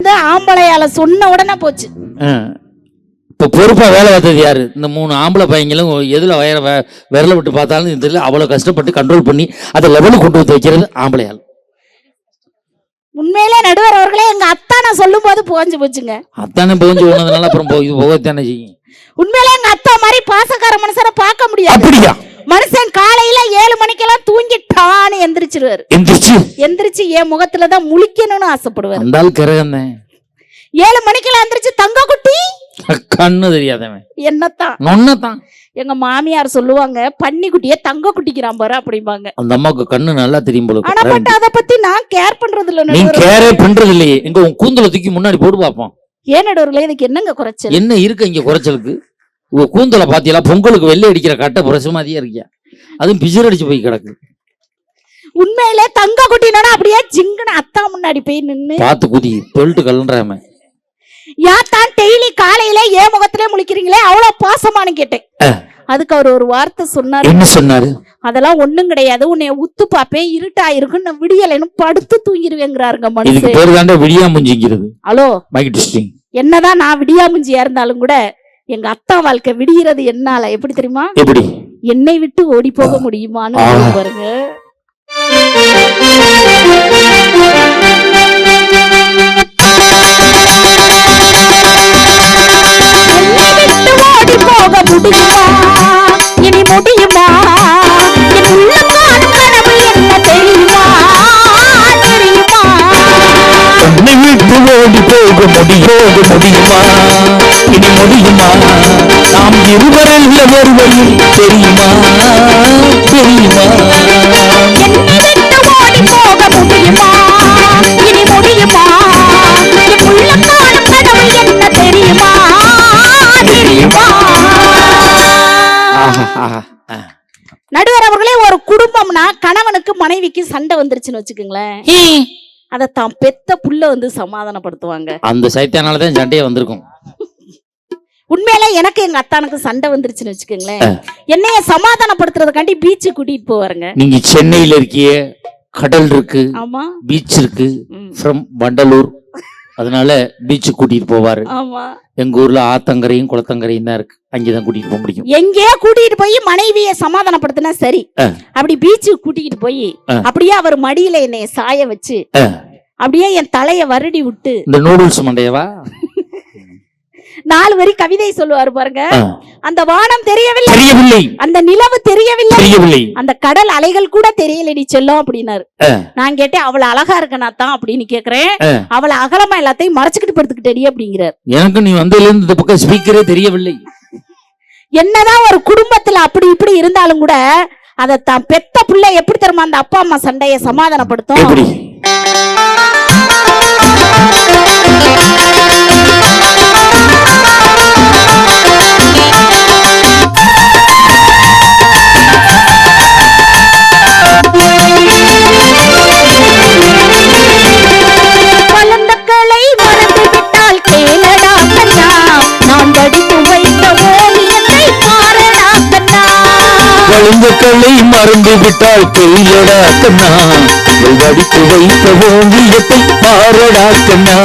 இந்த ஆம்பளையால சொன்ன உடனே போச்சு. இப்போ பொறுப்பா வேலை பார்த்தது யாரு? இந்த மூணு ஆம்பளை பையங்களும் எதுல வயர வ- விரல விட்டு பார்த்தாலும் இதில் அவ்வளவு கஷ்டப்பட்டு கண்ட்ரோல் பண்ணி அதை லெவலுக்கு கொண்டு வந்து வைக்கிறது ஆம்பளையால். உண்மையிலே நடுவர் அவர்களே எங்க அத்தா நான் சொல்லும் போது புகஞ்சு போச்சுங்க. அத்தானே புகஞ்சு போனதுனால அப்புறம் போ- இது போகத்தானே செய்யும். உண்மையிலே எங்க அத்தா மாதிரி பாசக்கார மனுஷரை பார்க்க முடியாது. அப்படியா? மனுஷன் காலையில ஏழு மணிக்கெல்லாம் தூங்கிட்டான்னு எந்திரிச்சிருவாரு. எந்திரிச்சு. எந்திரிச்சு என் முகத்துல தான் முழிக்கணும்னு ஆசைப்படுவாரு. அந்த ஆள் கிரகம். ஏழு மணிக்கெல்லாம் எந்திரிச்சு தங்க குட்டி! கண்ணு தெரியாதவன். என்னத்தான்? நொன்னதான் எங்க மாமியார் சொல்லுவாங்க பன்னி குட்டிய தங்க குட்டிக்கிறான் பாரு அப்படிம்பாங்க. அந்த அம்மாவுக்கு கண்ணு நல்லா தெரியும் போல ஆனா. பட் அத பத்தி நான் கேர் பண்றது இல்ல நீ கேரே பண்றது இல்லையே எங்க உன் கூந்தலை தூக்கி முன்னாடி போட்டு பார்ப்போம் ஏன் நடுவர்களே இதுக்கு என்னங்க குறைச்சல்? என்ன இருக்கு இங்க குறைச்சலுக்கு? உங்க கூந்தலை பாத்தீங்களா? பொங்கலுக்கு வெள்ளை அடிக்கிற கட்டை புரச மாதிரியே இருக்கியா அதுவும் பிசிறு அடிச்சு போய் கிடக்கு. உண்மையிலே தங்க குட்டினோட அப்படியே ஜிங்குன்னு அத்தா முன்னாடி போய் நின்னு. பார்த்து குதி தொல்ட்டு கலன்றாம யாத்தான் டெய்லி காலையில ஏன் முகத்திலே முழிக்கிறீங்களே? அவ்வளவு பாசமானு கேட்டேன். அதுக்கு அவர் ஒரு வார்த்தை சொன்னாரு. என்ன சொன்னாரு? அதெல்லாம் ஒண்ணும் கிடையாது. உன்னை உத்து பாப்பேன் இருட்டா இருக்கும். நான் விடியலைன்னு படுத்து தூங்கிருவேங்கிறாருங்க மனுஷன். பேரு தாண்டா விடியா முஞ்சிங்கிறது ஹலோ என்னதான் நான் விடியாமுஞ்சியா இருந்தாலும் கூட எங்க அத்தா வாழ்க்கை விடிகிறது என்னால? எப்படி தெரியுமா? எப்படி? என்னை விட்டு ஓடி போக முடியுமான்னு பாருங்க. என்னை விட்டு ஓடி போக முடியுமா? இனி முடியுமா? என்ன விட்டு ஓடி போக முடி போக முடியுமா? இனி முடியுமா நாம் இருவரல்ல ஒருவரும் தெரியுமா? தெரியுமா? இனி முடியுமா. நடுவர் அவர்களே ஒரு குடும்பம்னா கணவனுக்கு மனைவிக்கு சண்டை வந்துருச்சுன்னு வச்சுக்கோங்களேன். அதை தான் பெத்த புள்ள வந்து சமாதானப்படுத்துவாங்க. அந்த சைத்தானாலதான் சண்டையே வந்திருக்கும். உண்மையில எனக்கு எங்க அத்தானுக்கு சண்டை வந்துருச்சுன்னு வச்சுக்கோங்களேன். என்னைய சமாதானப்படுத்துறதுக்காண்டி பீச்சு கூட்டிட்டு போவாருங்க நீங்க சென்னையில இருக்கிய கடல் இருக்கு ஆமா பீச் இருக்கு. ஃப்ரம் வண்டலூர் அதனால பீச்சு கூட்டிட்டு போவாரு ஆமா எங்க ஊர்ல ஆத்தங்கரையும் குளத்தங்கரையும் தான் இருக்கு அங்கேதான் கூட்டிட்டு போக முடியும் எங்கேயோ கூட்டிட்டு போய் மனைவிய சமாதானப்படுத்தினா சரி. அப்படி பீச்சுக்கு கூட்டிட்டு போய். அப்படியே அவர் மடியில என்னைய சாய வச்சு. அப்படியே என் தலைய வருடி விட்டு இந்த நூடுல்ஸ் மண்டையவா நாலு வரி கவிதை சொல்லுவாரு பாருங்க. அந்த வானம் தெரியவில்லை. தெரியவில்லை. அந்த நிலவு தெரியவில்லை. தெரியவில்லை. அந்த கடல் அலைகள் கூட தெரியலடி செல்லும் அப்படின்னாரு. நான் கேட்டேன் அவளை அழகா இருக்கனா தான் அப்படின்னு கேக்குறேன். அவளை அகலமா எல்லாத்தையும் மறைச்சுக்கிட்டு படுத்துக்கிட்டடி அப்படிங்கிறார். எனக்கு நீ வந்ததுல இருந்து இந்த பக்கம் ஸ்பீக்கரே தெரியவில்லை. என்னதான் ஒரு குடும்பத்துல அப்படி இப்படி இருந்தாலும் கூட அதை தான் பெத்த புள்ள எப்படி தெரியுமா அந்த அப்பா அம்மா சண்டைய சமாதானப்படுத்தும்? குழந்தைகளை மறந்து விட்டால் தெரியடா கண்ணா வடித்து வைத்த ஓவியத்தை பாரடா கண்ணா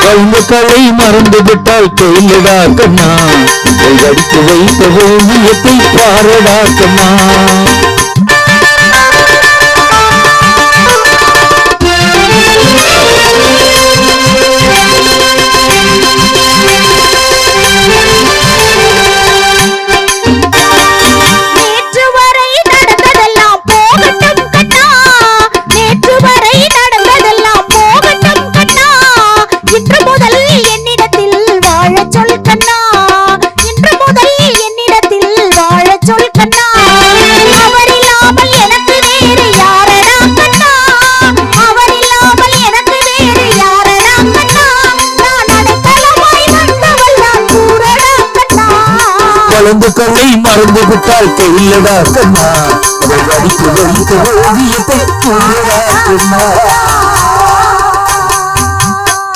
குழந்தைகளை மறந்து விட்டால் தெரியடா கண்ணா வடித்து வைத்த ஓவியத்தை பாரடா கண்ணா வாழ்க்கை இல்லடா தெரியடா கண்ணா வடித்து வைத்த ஓவியத்தை பாரடா கண்ணா.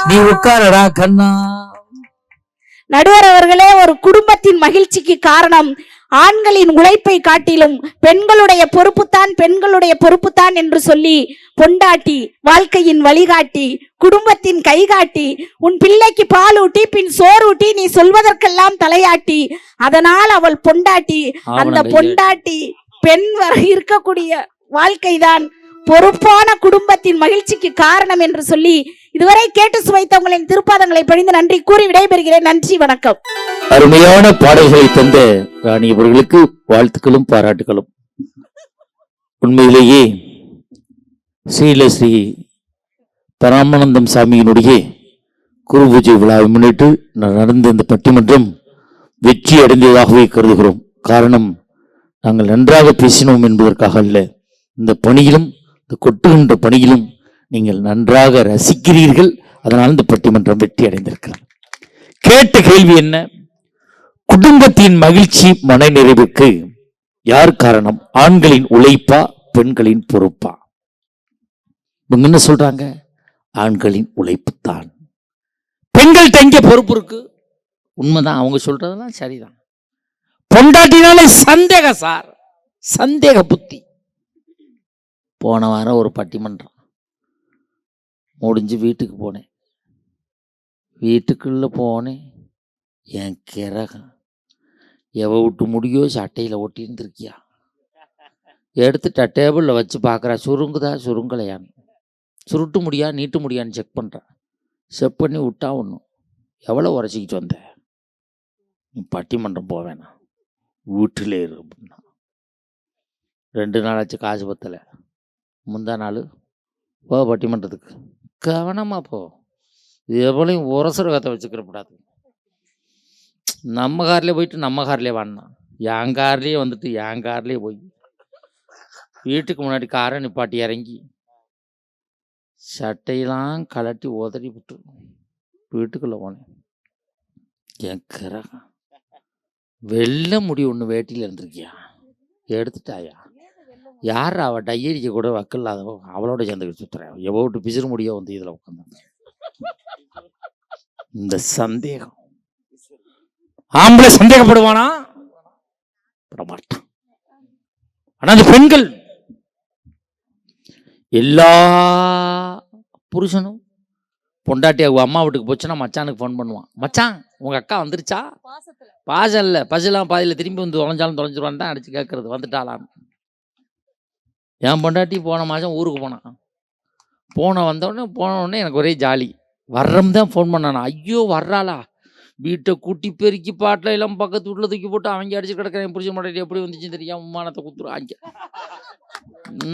நீ உட்காரடா கண்ணா. நடுவர் அவர்களே ஒரு குடும்பத்தின் மகிழ்ச்சிக்கு காரணம் ஆண்களின் உழைப்பை காட்டிலும் பெண்களுடைய பொறுப்புத்தான் பெண்களுடைய பொறுப்புத்தான் என்று சொல்லி பொண்டாட்டி வாழ்க்கையின் வழிகாட்டி குடும்பத்தின் கைகாட்டி உன் பிள்ளைக்கு பாலூட்டி பின் சோறூட்டி நீ சொல்வதற்கெல்லாம் தலையாட்டி அதனால் அவள் பொண்டாட்டி. அந்த பொண்டாட்டி பெண் வர இருக்கக்கூடிய வாழ்க்கைதான் பொறுப்பான குடும்பத்தின் மகிழ்ச்சிக்கு காரணம் என்று சொல்லி இதுவரை கேட்டு சுவைத்தவங்களின் திருப்பாதங்களை பணிந்து நன்றி கூறி விடைபெறுகிறேன். நன்றி வணக்கம். அருமையான பாடல்களை தந்த ராணி அவர்களுக்கு வாழ்த்துக்களும் பாராட்டுகளும். உண்மையிலேயே ஸ்ரீலஸ்ரீ பரமானந்தம் சாமியினுடைய குரு பூஜை விழாவை முன்னிட்டு நடந்த இந்த பட்டிமன்றம் வெற்றி அடைந்ததாகவே கருதுகிறோம். காரணம் நாங்கள் நன்றாக பேசினோம் என்பதற்காக அல்ல. இந்த பணியிலும் இந்த கொட்டுகின்ற பணியிலும் நீங்கள் நன்றாக ரசிக்கிறீர்கள். அதனால் இந்த பட்டிமன்றம் வெற்றி அடைந்திருக்கிறது. கேட்ட கேள்வி என்ன? குடும்பத்தின் மகிழ்ச்சி மனநிறைவுக்கு யார் காரணம்? ஆண்களின் உழைப்பா பெண்களின் பொறுப்பா? இவங்க என்ன சொல்றாங்க? ஆண்களின் உழைப்பு தான் பெண்கள் எங்க பொறுப்பு இருக்கு. உண்மைதான் அவங்க சொல்றதெல்லாம் சரிதான். பொண்டாட்டினாலே சந்தேகம் சார். சந்தேக புத்தி. போன வாரம் ஒரு பட்டிமன்றம். முடிஞ்சு வீட்டுக்கு போனேன். வீட்டுக்குள்ளே போனேன். என் கிரகம். எவ விட்டு முடியோ சட்டையில் ஒட்டியிருந்துருக்கியா? எடுத்துட்டா டேபிளில் வச்சு பார்க்குறா சுருங்குதா சுருங்கலையான்னு. சுருட்டு முடியா நீட்டு முடியான்னு செக் பண்ணுறா செக் பண்ணி விட்டா ஒன்றும் எவ்வளோ உரைச்சிக்கிட்டு வந்த? நீ பட்டிமன்றம் போவேண்ணா வீட்டில் இரு அப்படின்னா. ரெண்டு நாளாச்சு காசு பத்தலை. முந்தா நாள். போ பட்டிமன்றத்துக்கு. கவனமாக போ. எவ்வளையும் உரசுற கதை வச்சுக்கிறப்படாது நம்ம கார்லேயே போயிட்டு நம்ம கார்லேயே வாடினான் என் கார்லேயே வந்துட்டு என் கார்லேயே போய். வீட்டுக்கு முன்னாடி காரை நிப்பாட்டி இறங்கி. சட்டையெல்லாம் கலட்டி உதறி விட்டு வீட்டுக்குள்ளே போனேன். என் கிரகம். வெள்ளை முடி ஒன்று வேட்டியில் இருந்திருக்கியா? எடுத்துட்டாயா? யார் அவ டையடிக்க கூட வக்கில்லாதவ? அவளோட சேர்ந்துக்கிட்டு சுத்துறேன் எவ்வளோ பிசிறு முடியோ வந்து இதில் உட்காந்து இந்த சந்தேகம். ஆம்பளை சந்தேகப்படுவானா? பட மாட்டான் ஆனா அந்த பெண்கள் எல்லா புருஷனும் பொண்டாட்டி அவங்க அம்மா வீட்டுக்கு போச்சுன்னா மச்சானுக்கு ஃபோன் பண்ணுவான். மச்சான் உங்க அக்கா வந்துருச்சா? பாசம் இல்லை. பசுலாம் பாதியில் திரும்பி வந்து தொலைஞ்சாலும் தொலைஞ்சிருவான்னு தான் அடிச்சு கேட்கறது வந்துட்டாளான்னு. என் பொண்டாட்டி போன மாதம் ஊருக்கு போனான் போன வந்தோடனே போன எனக்கு ஒரே ஜாலி. வர்றம் தான் ஃபோன் பண்ணானா ஐயோ வர்றாளா? வீட்டை கூட்டி பெருக்கி பாட்டில் எல்லாம் பக்கத்து வீட்டில் தூக்கி போட்டு அவங்க அடிச்சு கிடக்கிறேன். புரிஞ்ச மாட்டேன் எப்படி வந்துச்சு தெரியாம விமானத்தை குத்துருவாங்க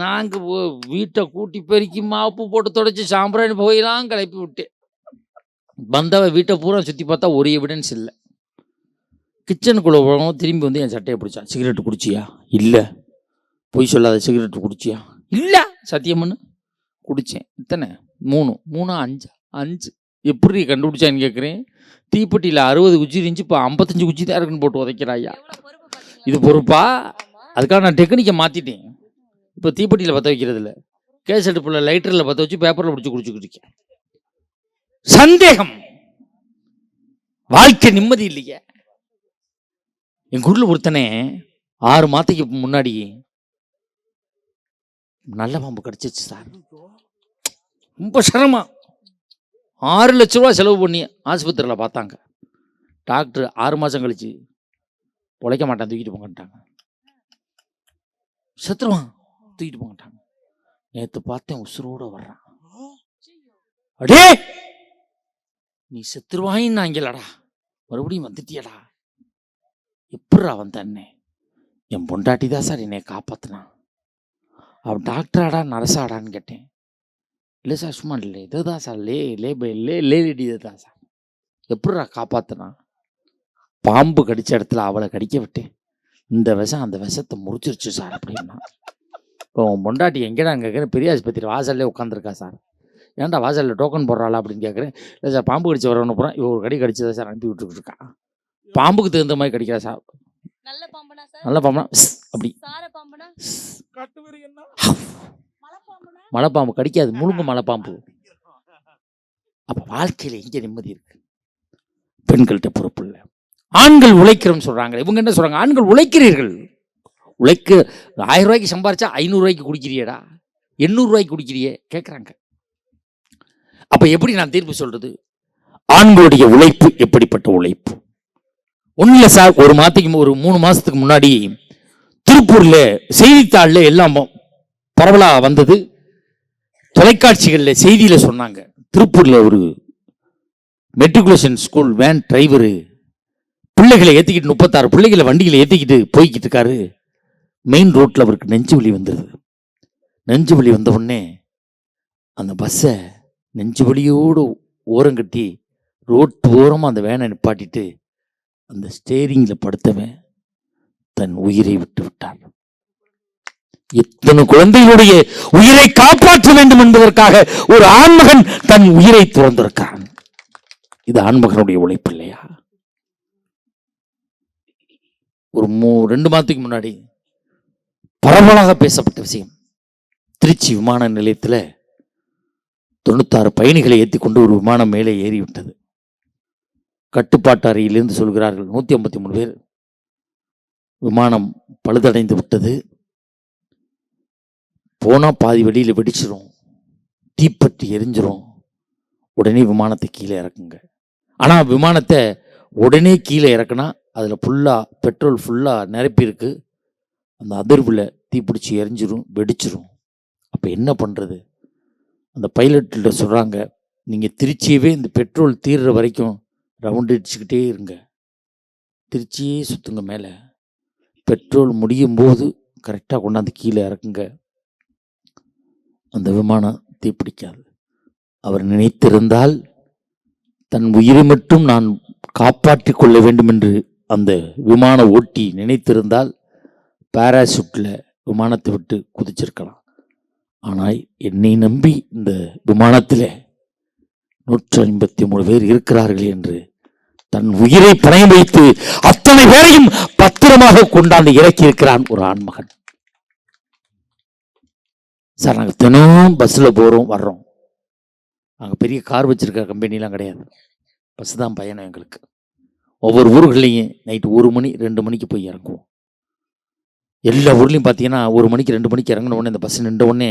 நாங்கள் வீட்டை கூட்டி பெருக்கி மாப்பு போட்டு தொடச்சி சாம்பிராணி போயெல்லாம் கிளப்பி விட்டேன். வந்தவ வீட்டை பூரா சுற்றி பார்த்தா ஒரு எவிடன்ஸ் இல்லை. கிச்சனுக்குள்ளே போகணும் திரும்பி வந்து என் சட்டையை பிடிச்சான். சிகரெட் குடிச்சியா? இல்லை. பொய் சொல்லாத சிகரெட் குடிச்சியா? இல்லை சத்தியம்னு. குடித்தேன் இத்தனை? மூணு. மூணு அஞ்சு? அஞ்சு. எப்படி கண்டுபிடிச்சான்னு கேட்குறேன் தீப்பெட்டியில் அறுபது குச்சி இருந்துச்சு இப்போ ஐம்பத்தஞ்சு குச்சி தான் இருக்குன்னு போட்டு உதைக்கிறாயா? இது பொறுப்பா? அதுக்காக நான் டெக்னிக்கை மாற்றிட்டேன் இப்போ தீப்பெட்டியில் பற்ற வைக்கிறது இல்லை கேஸ் அடுப்பில் லைட்டரில் பற்ற வச்சு பேப்பரில் பிடிச்சி குடிச்சுக்கிட்டு இருக்கேன். சந்தேகம்! வாழ்க்கை நிம்மதி இல்லையே. என் குருல ஒருத்தனே ஆறு மாதத்துக்கு முன்னாடி நல்ல பாம்பு கிடச்சிச்சு சார். ரொம்ப சிரமம். ஆறு லட்ச ரூபா செலவு பண்ணி ஆஸ்பத்திரியில் பார்த்தாங்க. டாக்டர் ஆறு மாதம் கழிச்சு பிழைக்க மாட்டான் தூக்கிட்டு போங்கட்டாங்க செத்துருவான் தூக்கிட்டு போங்கட்டாங்க நேற்று பார்த்தேன் உசுரோட வர்றான். அடே! நீ செத்துருவாயின்னு நாங்கலடா மறுபடியும் வந்துட்டியடா. எப்பட்றா வந்த என் பொண்டாட்டி தான் சார் என்னை காப்பாத்தினான் அவன் டாக்டராடா நர்ஸாடான்னு கேட்டேன். இல்லை சார் சும்மா இல்லை. இதுதான் சார். லே லே லே லேடி இதுதான் சார். எப்படிடா காப்பாத்தினா? பாம்பு கடிச்ச இடத்துல அவளை கடிக்க விட்டேன். இந்த விஷம் அந்த விஷத்தை முறிச்சிருச்சு சார் அப்படின்னா. இப்போ உன் பொண்டாட்டி எங்கடா கேட்குறேன் பெரிய ஆஸ்பத்திரி வாசல்லே உட்காந்துருக்கா சார்? ஏன்டா வாசலில் டோக்கன் போடுறாளா அப்படின்னு கேட்குறேன் இல்லை சார் பாம்பு கடிச்ச வரவனு போகிறேன் இவ ஒரு கடி கடிச்சதா சார் அனுப்பி விட்டுக்கிட்டு இருக்கா. பாம்புக்கு தகுந்த மாதிரி கடிக்கிறா சார். நல்ல பாம்புனா சார்? நல்ல பாம்புனா அப்படி. சார பாம்புனா? ஸ். மலைப்பாம்பு கடிக்காது. முழுங்கு மலைப்பாம்பு. அப்ப வாழ்க்கையில எங்க நிம்மதி இருக்கு? பெண்கள்கிட்ட பொறுப்பு இல்லை. ஆண்கள் உழைக்கிறோம்னு சொல்றாங்க இவங்க என்ன சொல்றாங்க? ஆண்கள் உழைக்கிறீர்கள். உழைக்க ஆயிரம் ரூபாய்க்கு சம்பாரிச்சா ஐநூறு ரூபாய்க்கு குடிக்கிறியேடா? எண்ணூறு ரூபாய்க்கு குடிக்கிறியே? கேட்குறாங்க அப்ப எப்படி நான் தீர்ப்பு சொல்றது? ஆண்களுடைய உழைப்பு எப்படிப்பட்ட உழைப்பு? ஒன்றும் இல்லை சார் ஒரு மாதத்துக்கு ஒரு மூணு மாதத்துக்கு முன்னாடி திருப்பூரில் செய்தித்தாளில் எல்லாம் பரவலாக வந்தது. தொலைக்காட்சிகளில் செய்தியில் சொன்னாங்க. திருப்பூரில் ஒரு மெட்ரிகுலேஷன் ஸ்கூல் வேன் டிரைவரு பிள்ளைகளை ஏற்றிக்கிட்டு முப்பத்தாறு பிள்ளைகளை வண்டிகளை ஏற்றிக்கிட்டு போய்கிட்டு இருக்காரு. மெயின் ரோட்டில் அவருக்கு நெஞ்சு வலி வந்துடுது நெஞ்சு வலி வந்த உடனே அந்த பஸ்ஸை நெஞ்சு வலியோடு ஓரங்கட்டி ரோட்டு ஓரமாக அந்த வேனை நிப்பாட்டிட்டு அந்த ஸ்டேரிங்கில் படுத்தவன் தன் உயிரை விட்டு விட்டான். எத்தனை குழந்தைகளுடைய உயிரை காப்பாற்ற வேண்டும் என்பதற்காக ஒரு ஆண்மகன் தன் உயிரை துறந்திருக்கிறான். இது ஆண்மகனுடைய உழைப்பு இல்லையா? ஒரு மூ ரெண்டு மாதத்துக்கு முன்னாடி பரவலாக பேசப்பட்ட விஷயம். திருச்சி விமான நிலையத்தில் தொண்ணூத்தாறு பயணிகளை ஏற்றி கொண்டு ஒரு விமானம் மேலே ஏறிவிட்டது. கட்டுப்பாட்டு அறையிலிருந்து சொல்கிறார்கள். நூற்றி ஐம்பத்தி மூணு பேர். விமானம் பழுதடைந்து விட்டது. போனால் பாதி வெளியில் வெடிச்சிரும். தீப்பற்றி எரிஞ்சிரும். உடனே விமானத்தை கீழே இறக்குங்க. ஆனால் விமானத்தை உடனே கீழே இறக்குனா அதில் ஃபுல்லாக பெட்ரோல் ஃபுல்லாக நிரப்பியிருக்கு அந்த அதிர்வில் தீப்பிடிச்சி எரிஞ்சிரும் வெடிச்சிரும். அப்போ என்ன பண்ணுறது அந்த பைலட்டில் சொல்கிறாங்க நீங்கள் திருச்சியவே இந்த பெட்ரோல் தீர்ற வரைக்கும் ரவுண்ட் அடிச்சுக்கிட்டே இருங்க. திருச்சியே சுற்றுங்க மேலே. பெட்ரோல் முடியும் போது கரெக்டாக கொண்டாந்து கீழே இறக்குங்க. அந்த விமானம் தீப்பிடிக்காது அவர் நினைத்திருந்தால் தன் உயிரை மட்டும் நான் காப்பாற்றி கொள்ள வேண்டும் என்று அந்த விமான ஓட்டி நினைத்திருந்தால் பாராசூட்டில் விமானத்தை விட்டு குதிச்சிருக்கலாம். ஆனால் என்னை நம்பி இந்த விமானத்தில் நூற்றி ஐம்பத்தி மூணு பேர் இருக்கிறார்கள் என்று தன் உயிரை பணையம் வைத்து அத்தனை பேரையும் பத்திரமாக கொண்டாந்து இறக்கியிருக்கிறான் ஒரு ஆண்மகன். சார் நாங்கள் தினம் பஸ்ஸில் போகிறோம் வர்றோம். நாங்கள் பெரிய கார் வச்சுருக்க கம்பெனிலாம் கிடையாது. பஸ் தான் பயணம் எங்களுக்கு. ஒவ்வொரு ஊர்கள்லையும் நைட்டு ஒரு மணி ரெண்டு மணிக்கு போய் இறங்குவோம். எல்லா ஊர்லேயும் பார்த்தீங்கன்னா ஒரு மணிக்கு ரெண்டு மணிக்கு இறங்கின உடனே இந்த பஸ் நின்ற உடனே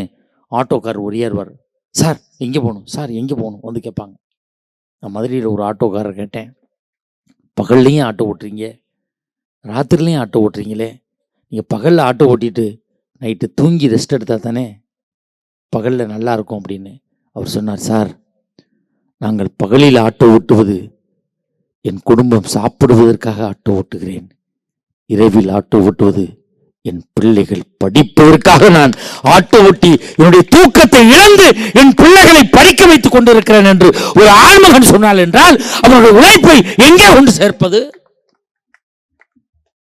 ஆட்டோக்கார் ஒரியாருவார். சார் எங்கே போகணும்? சார் எங்கே போகணும்? வந்து கேட்பாங்க. நான் மதுரையில் ஒரு ஆட்டோக்காரர் கேட்டேன். பகல்லையும் ஆட்டோ ஓட்டுறீங்க? ராத்திரிலையும் ஆட்டோ ஓட்டுறீங்களே? நீங்கள் பகலில் ஆட்டோ ஓட்டிட்டு நைட்டு தூங்கி ரெஸ்ட் எடுத்தால் தானே பகலில் நல்லா இருக்கும்? அப்படின்னு அவர் சொன்னார். சார் நாங்கள் பகலில் ஆட்டோ ஓட்டுவது என் குடும்பம் சாப்பிடுவதற்காக ஆட்டோ ஓட்டுகிறேன். இரவில் ஆட்டோ ஓட்டுவது என் பிள்ளைகள் படிப்பதற்காக நான் ஆட்டோ ஓட்டி என்னுடைய தூக்கத்தை இழந்து என் பிள்ளைகளை படிக்க வைத்துக் கொண்டிருக்கிறேன் என்று ஒரு ஆழ்மகன் சொன்னால் என்றால் அவனுடைய உழைப்பை எங்கே கொண்டு சேர்ப்பது?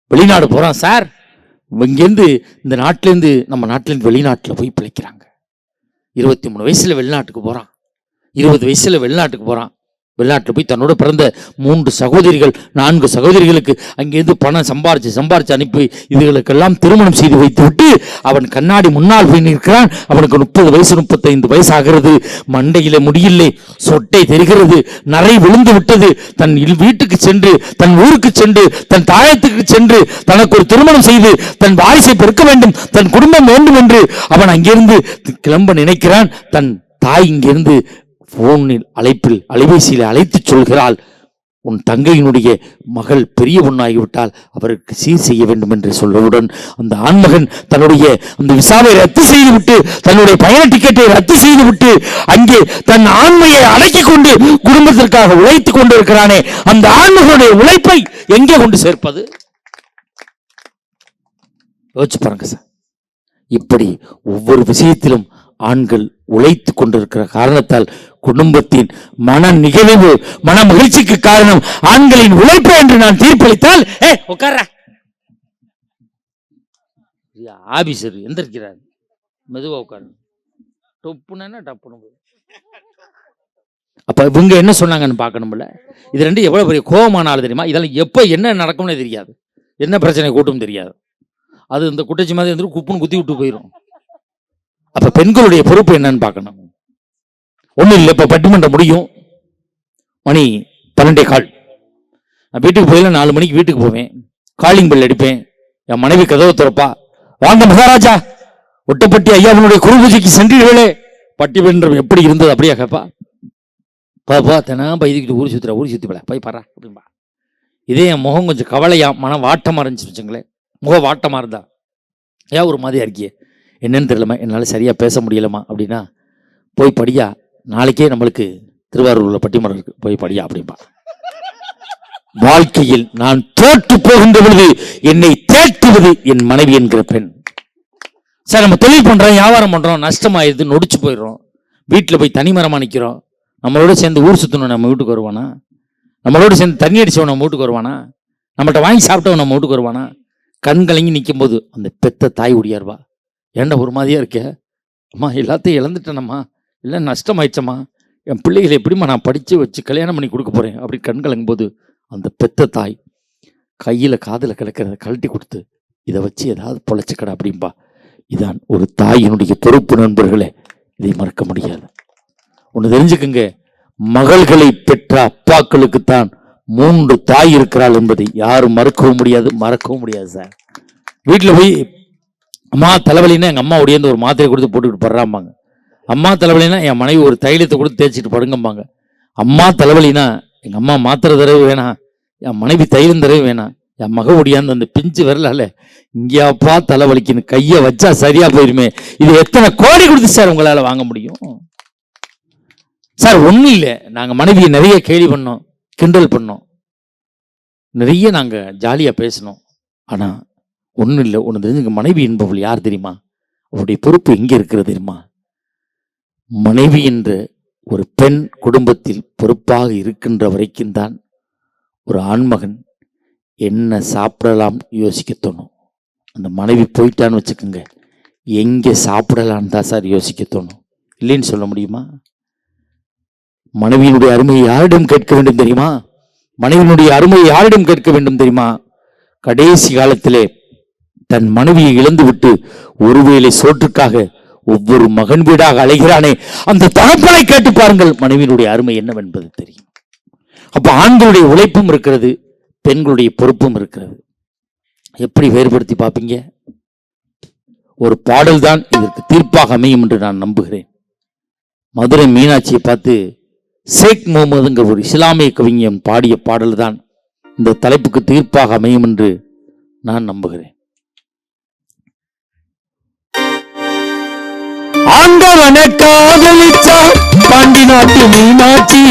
வெளிநாடு போறான் சார். இங்கேருந்து இந்த நாட்டிலேருந்து நம்ம நாட்டிலேருந்து வெளிநாட்டில் போய் பிழைக்கிறாங்க. இருபத்தி மூணு வயசுல வெளிநாட்டுக்கு போறான். இருபது வயசுல வெளிநாட்டுக்கு போறான். வெளிநாட்டில் போய் தன்னோட பிறந்த மூன்று சகோதரிகள் நான்கு சகோதரிகளுக்கு அங்கேருந்து பணம் சம்பாரிச்சு சம்பாரிச்சு அனுப்பி இதுகளுக்கெல்லாம் திருமணம் செய்து வைத்துவிட்டு அவன் கண்ணாடி முன்னால் போய் நிற்கிறான். அவனுக்கு முப்பது வயசு முப்பத்தைந்து வயசு ஆகிறது மண்டையில முடியில்லை. சொட்டை தெரிகிறது. நரை விழுந்து விட்டது. தன் இல் வீட்டுக்கு சென்று தன் ஊருக்கு சென்று தன் தாயத்துக்கு சென்று தனக்கு ஒரு திருமணம் செய்து தன் வாரிசை பெருக்க வேண்டும் தன் குடும்பம் வேண்டும் என்று அவன் அங்கிருந்து கிளம்ப நினைக்கிறான். தன் தாய் இங்கிருந்து போனில் அழைப்பில் அலைபேசியில் அழைத்து சொல்கிறாள். உன் தங்கையினுடைய மகள் பெரிய பொண்ணாகிவிட்டால் அவருக்கு சீர் செய்ய வேண்டும் என்று சொல்லவுடன் அந்த ஆண்மகன் தன்னுடைய அந்த விசாவை ரத்து செய்துவிட்டு தன்னுடைய பயண டிக்கெட்டை ரத்து செய்துவிட்டு அங்கே தன் ஆண்மையை அடக்கிக் கொண்டு குடும்பத்திற்காக உழைத்துக் கொண்டிருக்கிறானே அந்த ஆண்மகனுடைய உழைப்பை எங்கே கொண்டு சேர்ப்பது? யோசிச்சு பாருங்க சார். இப்படி ஒவ்வொரு விஷயத்திலும் ஆண்கள் உழைத்து கொண்டிருக்கிற காரணத்தால் குடும்பத்தின் மன நிகழ்வு மன மகிழ்ச்சிக்கு காரணம் ஆண்களின் உழைப்பு என்று நான் தீர்ப்பளித்தால் ஏ உட்கார ஆபீசர் எந்திருக்கிறார். மெதுவா உட்காரு டொப்புனா டப்புனு அப்ப இவங்க என்ன சொன்னாங்கன்னு பார்க்கணும்ல இது ரெண்டு எவ்வளவு பெரிய கோபமான ஆள் தெரியுமா? இதெல்லாம் எப்ப என்ன நடக்கும்னு தெரியாது. என்ன பிரச்சனை கூட்டும் தெரியாது. அது இந்த குட்டச்சி மாதிரி இருந்து குப்புன்னு குத்தி விட்டு போயிடும் அப்ப பெண்களுடைய பொறுப்பு என்னன்னு பார்க்கணும். ஒண்ணும் இல்லை இப்ப பட்டிமன்றம் முடியும். மணி பன்னெண்டே கால். நான் வீட்டுக்கு போயில நாலு மணிக்கு வீட்டுக்கு போவேன். காலிங் பெல் அடிப்பேன். என் மனைவி கதவை திறப்பா. வாங்க மகாராஜா. ஒட்டப்பட்டி ஐயாவினுடைய குருபூஜைக்கு சென்றீர்களே. பட்டிமன்றம் எப்படி இருந்தது அப்படியா கேப்பா. பாப்பா தினம் பைதிக்கிட்டு ஊர் சுத்துற ஊர் சுத்தி போய் பாரா அப்படின்பா இதே என் முகம் கொஞ்சம் கவலையா மனம் வாட்டமா இருந்துச்சு வச்சுங்களேன். முகம் வாட்டமா இருந்தா. ஏன் ஒரு மாதிரியா இருக்கியே என்னன்னு தெரியலமா என்னால் சரியாக பேச முடியலமா அப்படின்னா போய் படியா. நாளைக்கே நம்மளுக்கு திருவாரூரில் பட்டிமரம் இருக்குது போய் படியா அப்படிம்பா. வாழ்க்கையில் நான் தோற்று போகின்ற பொழுது என்னை தேற்றுவது என் மனைவி என்கிற பெண். சார் நம்ம தொழில் பண்ணுறோம் வியாபாரம் பண்ணுறோம் நஷ்டமாயிருது நொடிச்சு போயிடுறோம். வீட்டில் போய் தனிமரமாக நிற்கிறோம் நம்மளோட சேர்ந்து ஊர் சுற்றணும் நம்ம வீட்டுக்கு வருவானா? நம்மளோட சேர்ந்து தண்ணி அடித்தவன் நம்ம வீட்டுக்கு வருவானா? நம்மள்ட்ட வாங்கி சாப்பிட்டவன் நம்ம வீட்டுக்கு வருவானா? கண் கலங்கி நிற்கும் போது அந்த பெத்த தாய் உடையார்வா ஏன்டா ஒரு மாதிரியா இருக்க? அம்மா எல்லாத்தையும் இழந்துட்டேனம்மா. இல்லை நஷ்டமாயிடுச்சம்மா. என் பிள்ளைகளை எப்படிம்மா நான் படித்து வச்சு கல்யாணம் பண்ணி கொடுக்க போகிறேன் அப்படி கண் கலங்கும் போது அந்த பெத்த தாய் கையில் காதில் கிடக்கிறத கழட்டி கொடுத்து இதை வச்சு ஏதாவது பொழைச்சிக்கடா அப்படிம்பா. இதான் ஒரு தாயினுடைய பொறுப்பு நண்பர்களே. இதை மறக்க முடியாது. ஒன்று தெரிஞ்சுக்குங்க. மகள்களை பெற்ற அப்பாக்களுக்குத்தான் மூன்று தாய் இருக்கிறாள் என்பதை யாரும் மறுக்கவும் முடியாது மறக்கவும் முடியாது சார். வீட்டில் போய் அம்மா தலைவலின்னா எங்கள் அம்மா ஒடியேந்து ஒரு மாத்திரை கொடுத்து போட்டுக்கிட்டு படுறாம்பாங்க. அம்மா தலைவலின்னா என் மனைவி ஒரு தைலத்தை கொடுத்து தேய்ச்சிட்டு படுங்கம்பாங்க. அம்மா தலைவலினா எங்கள் அம்மா மாத்திரை தடவை வேணாம். என் மனைவி தைலம் தடவை வேணாம். என் மக ஒடியாந்து அந்த பிஞ்சு வரலால இங்கேயாப்பா தலைவலிக்குன்னு கையை வச்சா சரியா போயிருமே. இது எத்தனை கோடி கொடுத்து சார் உங்களால் வாங்க முடியும்? சார் ஒன்றும் இல்லை. நாங்கள் மனைவியை நிறைய கேலி பண்ணோம் கிண்டல் பண்ணோம். நிறைய நாங்கள் ஜாலியாக பேசினோம். ஆனால் ஒன்றும் இல்லை. ஒன்று தெரிஞ்சுங்க மனைவி என்பவள் யார் தெரியுமா? அவருடைய பொறுப்பு எங்கே இருக்கிறது தெரியுமா? மனைவி என்ற ஒரு பெண் குடும்பத்தில் பொறுப்பாக இருக்கின்ற வரைக்கும் தான் ஒரு ஆண்மகன் என்ன சாப்பிடலாம் யோசிக்க தோணும். அந்த மனைவி போயிட்டான்னு வச்சுக்கோங்க. எங்கே சாப்பிடலான்னு தான் சார் யோசிக்க தோணும். இல்லைன்னு சொல்ல முடியுமா? மனைவியினுடைய அருமையை யாரிடம் கேட்க வேண்டும் தெரியுமா? மனைவியினுடைய அருமையை யாரிடம் கேட்க வேண்டும் தெரியுமா? கடைசி காலத்திலே தன் மனைவியை இழந்துவிட்டு ஒருவேளை சோற்றுக்காக ஒவ்வொரு மகன் வீடாக அழைகிறானே அந்த தகப்பனை கேட்டு பாருங்கள். மனைவியினுடைய அருமை என்னவென்பது தெரியும். அப்ப ஆண்களுடைய உழைப்பும் இருக்கிறது பெண்களுடைய பொறுப்பும் இருக்கிறது. எப்படி வேறுபடுத்தி பார்ப்பீங்க? ஒரு பாடல் தான் இதற்கு தீர்ப்பாக அமையும் என்று நான் நம்புகிறேன். மதுரை மீனாட்சியை பார்த்து ஷேக் முகமதுங்கிற ஒரு இஸ்லாமிய கவிஞன் பாடிய பாடல் தான் இந்த தலைப்புக்கு தீர்ப்பாக அமையும் என்று நான் நம்புகிறேன். ஆண்டவனை காதலிச்சா பாண்டி நாட்டு மீனாட்சி.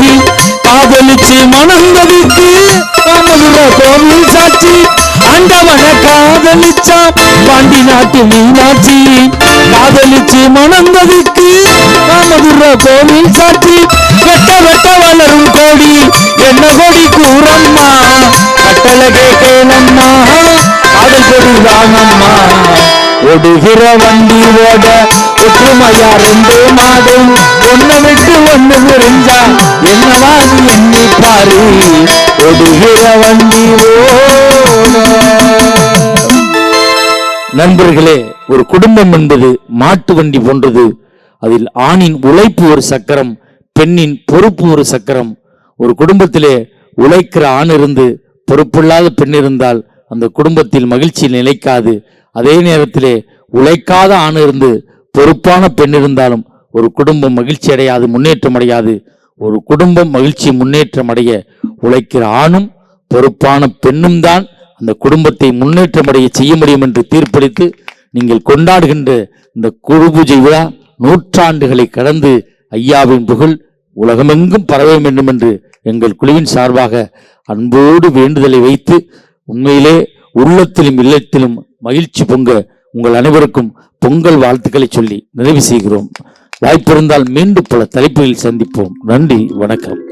காதலிச்சு மனம் மதுரை கோவில் சாட்சி. ஆண்டவனை காதலிச்சா பாண்டி நாட்டு மீனாட்சி. காதலிச்சு மணந்ததுக்கு மதுரை கோவில் சாட்சி. வெட்ட வெட்ட வளரும் கோடி என்ன கோடி கூறம்மா? கட்டளை கேளம்மா காதல் கொடி வாங்கம்மா ஓடுகிற வண்டி ஓட ஒற்றுமையா ரெண்டு மாடு ஒன்னு விட்டு ஒண்ணு புரிஞ்சா என்னவா நீ எண்ணி பாரு. ஓடுகிற வண்டி ஓட. நண்பர்களே ஒரு குடும்பம் என்பது மாட்டு வண்டி போன்றது. அதில் ஆணின் உழைப்பு ஒரு சக்கரம் பெண்ணின் பொறுப்பு ஒரு சக்கரம். ஒரு குடும்பத்திலே உழைக்கிற ஆண் இருந்து பொறுப்பில்லாத பெண் இருந்தால் அந்த குடும்பத்தில் மகிழ்ச்சி நிலைக்காது. அதே நேரத்திலே உழைக்காத ஆண் இருந்து பொறுப்பான பெண் இருந்தாலும் ஒரு குடும்பம் மகிழ்ச்சி அடையாது முன்னேற்றம் அடையாது. ஒரு குடும்பம் மகிழ்ச்சி முன்னேற்றம் அடைய உழைக்கிற ஆணும் பொறுப்பான பெண்ணும் தான் அந்த குடும்பத்தை முன்னேற்றம் அடைய செய்ய முடியும் என்று தீர்ப்பளித்து நீங்கள் கொண்டாடுகின்ற இந்த குரு பூஜை விழா நூற்றாண்டுகளை கடந்து ஐயாவின் புகழ் உலகமெங்கும் பரவ வேண்டும் என்று எங்கள் குழுவின் சார்பாக அன்போடு வேண்டுதலை வைத்து உண்மையிலே உள்ளத்திலும் இல்லத்திலும் மகிழ்ச்சி பொங்க உங்கள் அனைவருக்கும் பொங்கல் வாழ்த்துக்களை சொல்லி நிறைவு செய்கிறோம். வாய்ப்பிருந்தால் மீண்டும் பல தலைப்புகளில் சந்திப்போம். நன்றி வணக்கம்.